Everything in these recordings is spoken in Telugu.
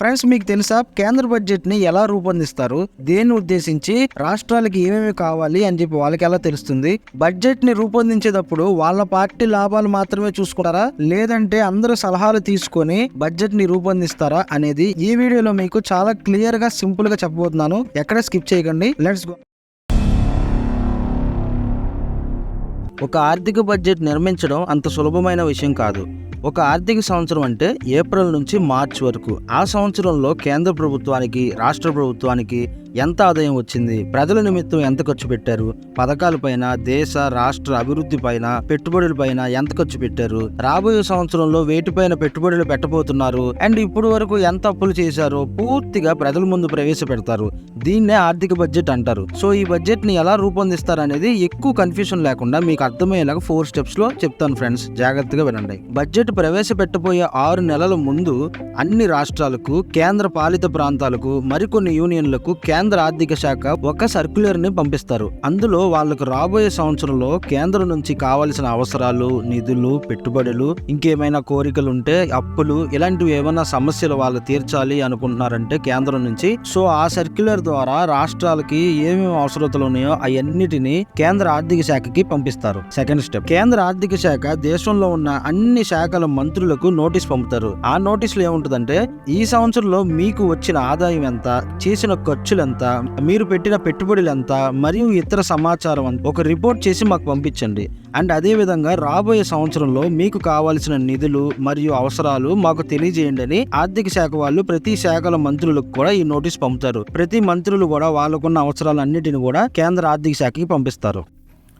ఫ్రెండ్స్ మీకు తెలుసా? కేంద్ర బడ్జెట్ని ఎలా రూపొందిస్తారు? దేన్ని ఉద్దేశించి? రాష్ట్రాలకి ఏమేమి కావాలి? అని చెప్పి వాళ్ళకి ఎలా తెలుస్తుంది? బడ్జెట్ని రూపొందించేటప్పుడు వాళ్ళ పార్టీ లాభాలు మాత్రమే చూసుకుంటారా? లేదంటే అందరూ సలహాలు తీసుకొని బడ్జెట్ని రూపొందిస్తారా అనేది ఈ వీడియోలో మీకు చాలా క్లియర్గా సింపుల్గా చెప్పబోతున్నాను. ఎక్కడ స్కిప్ చేయకండి. Let's go. ఒక ఆర్థిక బడ్జెట్ నిర్మించడం అంత సులభమైన విషయం కాదు. ఒక ఆర్థిక సంవత్సరం అంటే ఏప్రిల్ నుంచి మార్చ్ వరకు. ఆ సంవత్సరంలో కేంద్ర ప్రభుత్వానికి రాష్ట్ర ప్రభుత్వానికి ఎంత ఆదాయం వచ్చింది? ప్రజల నిమిత్తం ఎంత ఖర్చు పెట్టారు? పథకాలపైన దేశ రాష్ట్ర అభివృద్ధి పైన పెట్టుబడులపైన ఎంత ఖర్చు పెట్టారు? రాబోయే సంవత్సరంలో వేటిపైన పెట్టుబడులు పెట్టబోతున్నారు? అండ్ ఇప్పుడు వరకు ఎంత అప్పులు చేశారో పూర్తిగా ప్రజల ముందు ప్రవేశపెడతారు. దీన్నే ఆర్థిక బడ్జెట్ అంటారు. సో ఈ బడ్జెట్ని ఎలా రూపొందిస్తారు అనేది ఎక్కువ కన్ఫ్యూషన్ లేకుండా మీకు అర్థమయ్యేలాగా ఫోర్ స్టెప్స్లో చెప్తాను ఫ్రెండ్స్. జాగ్రత్తగా వినండి. బడ్జెట్ ప్రవేశపెట్టబోయే ఆరు నెలల ముందు అన్ని రాష్ట్రాలకు కేంద్ర పాలిత ప్రాంతాలకు మరికొన్ని యూనియన్లకు కేంద్ర కేంద్ర ఆర్థిక శాఖ ఒక సర్క్యులర్ని పంపిస్తారు. అందులో వాళ్ళకు రాబోయే సంవత్సరంలో కేంద్రం నుంచి కావలసిన అవసరాలు నిధులు పెట్టుబడులు ఇంకేమైనా కోరికలు ఉంటే అప్పులు ఇలాంటివి ఏమైనా సమస్యలు వాళ్ళు తీర్చాలి అనుకుంటున్నారంటే కేంద్రం నుంచి. సో ఆ సర్క్యులర్ ద్వారా రాష్ట్రాలకి ఏమేమి అవసరతలు ఉన్నాయో అవన్నిటిని కేంద్ర ఆర్థిక శాఖకి పంపిస్తారు. Second step. కేంద్ర ఆర్థిక శాఖ దేశంలో ఉన్న అన్ని శాఖల మంత్రులకు నోటీస్ పంపుతారు. ఆ నోటీసులు ఏముంటుందంటే ఈ సంవత్సరంలో మీకు వచ్చిన ఆదాయం ఎంత చేసిన ఖర్చులు ఎంత మీరు పెట్టిన పెట్టుబడులు ఎంత మరియు ఇతర సమాచారం అంత ఒక రిపోర్ట్ చేసి మాకు పంపించండి. అండ్ అదేవిధంగా రాబోయే సంవత్సరంలో మీకు కావాల్సిన నిధులు మరియు అవసరాలు మాకు తెలియజేయండి అని ఆర్థిక శాఖ వాళ్ళు ప్రతి శాఖల మంత్రులకు కూడా ఈ నోటీస్ పంపుతారు. ప్రతి మంత్రులు కూడా వాళ్ళకున్న అవసరాలన్నిటిని కూడా కేంద్ర ఆర్థిక శాఖకి పంపిస్తారు.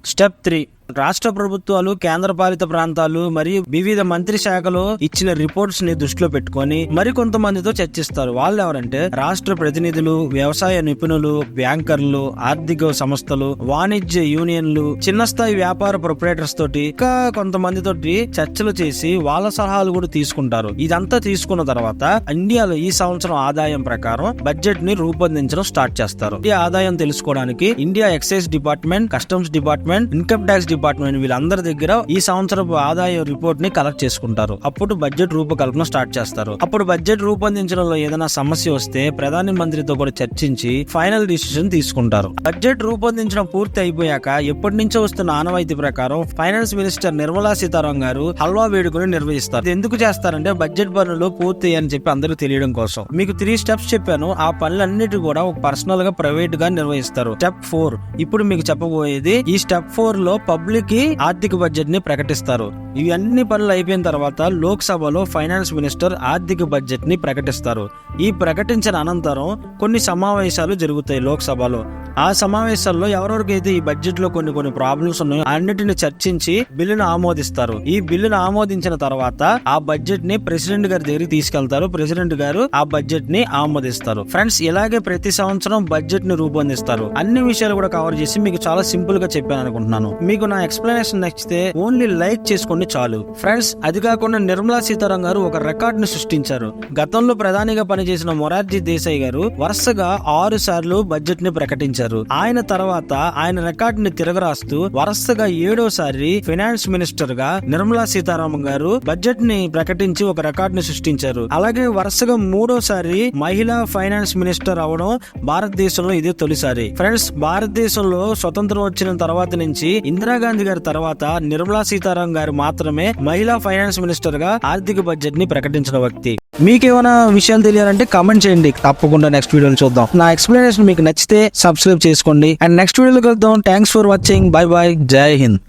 Step three. రాష్ట్ర ప్రభుత్వాలు కేంద్రపాలిత ప్రాంతాలు మరియు వివిధ మంత్రి శాఖలో ఇచ్చిన రిపోర్ట్స్ని దృష్టిలో పెట్టుకొని మరి కొంతమందితో చర్చిస్తారు. వాళ్ళు ఎవరంటే రాష్ట్ర ప్రతినిధులు వ్యవసాయ నిపుణులు బ్యాంకర్లు ఆర్థిక సంస్థలు వాణిజ్య యూనియన్లు చిన్న స్థాయి వ్యాపార ప్రొపరేటర్స్ తోటి ఇంకా కొంతమంది తోటి చర్చలు చేసి వాళ్ళ సలహాలు కూడా తీసుకుంటారు. ఇదంతా తీసుకున్న తర్వాత ఇండియాలో ఈ సంవత్సరం ఆదాయం ప్రకారం బడ్జెట్ని రూపొందించడం స్టార్ట్ చేస్తారు. ఈ ఆదాయం తెలుసుకోవడానికి India excise department customs department income tax department department వీళ్ళందరి దగ్గర ఈ సంవత్సరపు ఆదాయ రిపోర్ట్ని కలెక్ట్ చేసుకుంటారు. అప్పుడు బడ్జెట్ రూపకల్పన స్టార్ట్ చేస్తారు. అప్పుడు బడ్జెట్ రూపొందించడంలో ఏదైనా సమస్య వస్తే ప్రధాని మంత్రితో కూడా చర్చించి ఫైనల్ డిసిషన్ తీసుకుంటారు. బడ్జెట్ రూపొందించడం పూర్తి అయిపోయాక ఎప్పటి నుంచో వస్తున్న ఆనవాయితీ ప్రకారం ఫైనాన్స్ మినిస్టర్ నిర్మలా సీతారామన్ గారు హల్వా వేడుకను నిర్వహిస్తారు. ఎందుకు చేస్తారంటే బడ్జెట్ పనులు పూర్తి అని చెప్పి అందరూ తెలియడం కోసం. మీకు త్రీ స్టెప్స్ చెప్పాను. ఆ పనులన్నిటి కూడా ఒక పర్సనల్గా ప్రైవేట్గా నిర్వహిస్తారు. స్టెప్ ఫోర్ ఇప్పుడు మీకు చెప్పబోయేది ఈ స్టెప్ ఫోర్లో పబ్లిక్ కి ఆర్థిక బడ్జెట్ని ప్రకటిస్తారు. ఇవి అన్ని పనులు అయిపోయిన తర్వాత లోక్సభలో ఫైనాన్స్ మినిస్టర్ ఆర్థిక బడ్జెట్ని ప్రకటిస్తారు. ఈ ప్రకటించిన అనంతరం కొన్ని సమావేశాలు జరుగుతాయి లోక్సభలో. ఆ సమావేశాల్లో ఎవరెవరికైతే ఈ బడ్జెట్లో కొన్ని కొన్ని ప్రాబ్లమ్స్ ఉన్నాయో అన్నిటిని చర్చించి బిల్లును ఆమోదిస్తారు. ఈ బిల్లును ఆమోదించిన తర్వాత ఆ బడ్జెట్ని ప్రెసిడెంట్ గారి దగ్గరికి తీసుకెళ్తారు. ప్రెసిడెంట్ గారు ఆ బడ్జెట్ని ఆమోదిస్తారు. ఫ్రెండ్స్ ఇలాగే ప్రతి సంవత్సరం బడ్జెట్ని రూపొందిస్తారు. అన్ని విషయాలు కూడా కవర్ చేసి మీకు చాలా సింపుల్గా చెప్పాను అనుకుంటున్నాను. మీకు నా ఎక్స్ప్లెనేషన్ నచ్చితే ఓన్లీ లైక్ చేసుకోండి చాలు. ఫ్రెండ్స్ అది కాకుండా నిర్మలా సీతారాం గారు ఒక రికార్డ్ను సృష్టించారు. గతంలో ప్రధానిగా పనిచేసిన మొరార్జీ దేశాయ్ గారు వరుసగా ఆరు సార్లు బడ్జెట్ని ప్రకటించారు. ఆయన తర్వాత ఆయన రికార్డ్ని తిరగరాస్తూ వరుసగా ఏడోసారి ఫైనాన్స్ మినిస్టర్గా నిర్మలా సీతారామన్ గారు బడ్జెట్ని ప్రకటించి ఒక రికార్డ్ని సృష్టించారు. అలాగే వరుసగా మూడోసారి మహిళా ఫైనాన్స్ మినిస్టర్ అవడం భారతదేశంలో ఇదే తొలిసారి. ఫ్రెండ్స్ భారతదేశంలో స్వతంత్రం వచ్చిన తర్వాత నుంచి ఇందిరా గాంధీ గారి తర్వాత నిర్మలా సీతారామన్ గారు మాత్రమే మహిళా ఫైనాన్స్ మినిస్టర్గా ఆర్థిక బడ్జెట్ని ప్రకటించిన వ్యక్తి. మీకేమైనా విషయాలు తెలియాలంటే కామెంట్ చేయండి. తప్పకుండా నెక్స్ట్ వీడియోలో చూద్దాం. నా ఎక్స్ప్లెనేషన్ మీకు నచ్చితే సబ్స్క్రైబ్ చేసుకోండి. అండ్ నెక్స్ట్ వీడియోలో కలుద్దాం. Thanks for watching. Bye bye Jai Hind.